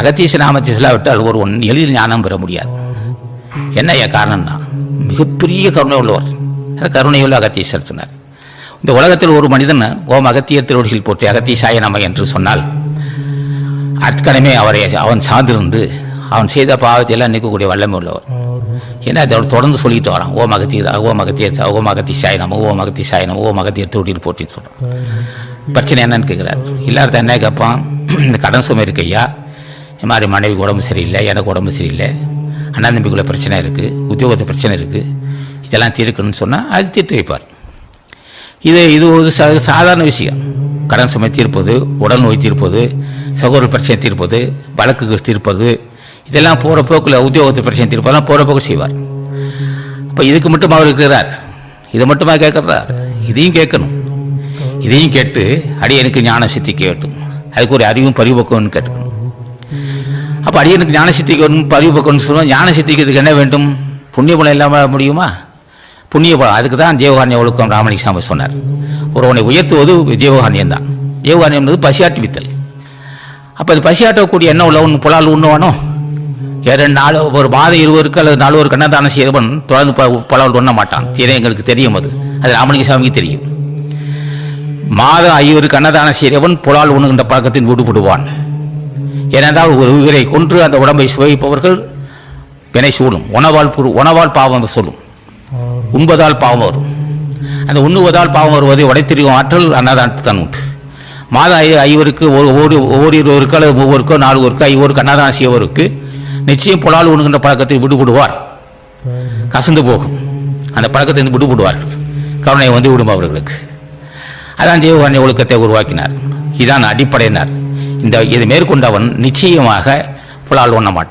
அகத்தீச நாமத்தை சொல்லாவிட்டால் ஒரு ஒன் எளிதில் ஞானம் பெற முடியாது. என்ன ஐயா காரணம்னா மிகப்பெரிய கருணை உள்ளவர். அந்த கருணையுள்ள அகத்தீசர் சொன்னார். இந்த உலகத்தில் ஒரு மனிதன் ஓம் அகத்திய திருவடிகள் போற்றி அகத்தீசாய நம என்று சொன்னால் அற்கனமே அவரை அவன் சார்ந்திருந்து அவன் செய்த பாவத்தை எல்லாம் நிற்கக்கூடிய வல்லமை உள்ளவர். ஏன்னா அதை அவர் தொடர்ந்து சொல்லிட்டு வரான். ஓம் அகத்திய ஓம் அகத்திய ஓம் அகத்தி சாயனம் ஓம் அகத்தி சாயனம் ஓம் அகத்திய திருவடியில் போட்டின்னு சொல்கிறான் பிரச்சனை என்னன்னு கேட்குறாரு. இல்லாத என்ன கேட்பான் இந்த கடன் சுமை இருக்கு ஐயா. இது மாதிரி மனைவி உடம்பு சரியில்லை எனக்கு உடம்பு சரியில்லை. அண்ணன் தம்பிக்குள்ள பிரச்சனை இருக்குது உத்தியோகத்து பிரச்சனை இருக்குது இதெல்லாம் தீர்க்கணும்னு சொன்னால் அது தீர்த்து வைப்பார். இது இது ஒரு சா சாதாரண விஷயம். கடன் சுமை தீர்ப்பது உடல் நோய் தீர்ப்பது சகோதர பிரச்சனை தீர்ப்பது வழக்குகள் தீர்ப்பது இதெல்லாம் போகிற போக்கில் உத்தியோகத்து பிரச்சனை தீர்ப்பதெல்லாம் போகிற போக்கு செய்வார். அப்போ இதுக்கு மட்டும் அவர் இருக்கிறார். இதை மட்டுமா கேட்குறதா? இதையும் கேட்கணும். இதையும் கேட்டு அடி எனக்கு ஞான சித்தி கேட்டும் அதுக்கு ஒரு அறிவும் பரிபக்குவம்னு கேட்டுக்கணும். அப்போ அடியனுக்கு ஞான சித்திக்கு பழி பக்கம்னு சொல்லுவோம். ஞான சித்திக்கிறதுக்கு என்ன வேண்டும்? புண்ணிய பலம் இல்லாமல் முடியுமா? புண்ணிய பலம் அதுக்கு தான் ஜீவகாரண்ய ஒழுக்கம் ராமலிங்க சாமி சொன்னார். ஒருவனை உயர்த்துவது ஜீவகாரண்யம் தான். ஜீவகாரண்யம் என்பது பசியாட்டு வித்தல் அப்போ அது பசியாட்டக்கூடிய என்ன உள்ளவன் புலால் உண்ணுவானோ? இரண்டு நாள் ஒரு மாதம் இருவருக்கு அல்லது நாலுவருக்கு அன்னதானம் செய்தவன் தொடர்ந்து புலால் உண்ண மாட்டான். இது எங்களுக்கு தெரியும் அது. அது ராமலிங்க சாமிக்கு தெரியும். மாதம் ஐவருக்கு அன்னதானம் செய்தவன் புலால் உண்ணுகின்ற பழக்கத்தின் விடுபடுவான். ஏனென்றால் ஒரு உயிரை கொன்று அந்த உடம்பை சுவைப்பவர்கள் வினை சூடும் உணவால் புரு உணவால் பாவம் சொல்லும். உண்பதால் பாவம் வரும். அந்த உண்ணுவதால் பாவம் வருவதை உடைத்தெறியும் ஆற்றல் அன்னதானத்து தான் உண்டு. மாதம் ஐ ஐவருக்கு ஒரு ஒரு ஒவ்வொரு இருவருக்கு அல்லது ஒவ்வொருக்கோ நாலுவருக்கு ஐவருக்கு அன்னதானம் செய்வருக்கு நிச்சயம் புலால் உண்கின்ற பழக்கத்தை விடுபடுவார். கசந்து போகும். அந்த பழக்கத்தை விடுபடுவார்கள். கருணை வந்து விடும் அவர்களுக்கு. அதான் ஜீவகாரணி ஒழுக்கத்தை உருவாக்கினார். இதான் அடிப்படையினார். இந்த இது மேற்கொண்டவன் நிச்சயமாக புலால் உண்ண மாட்டான்.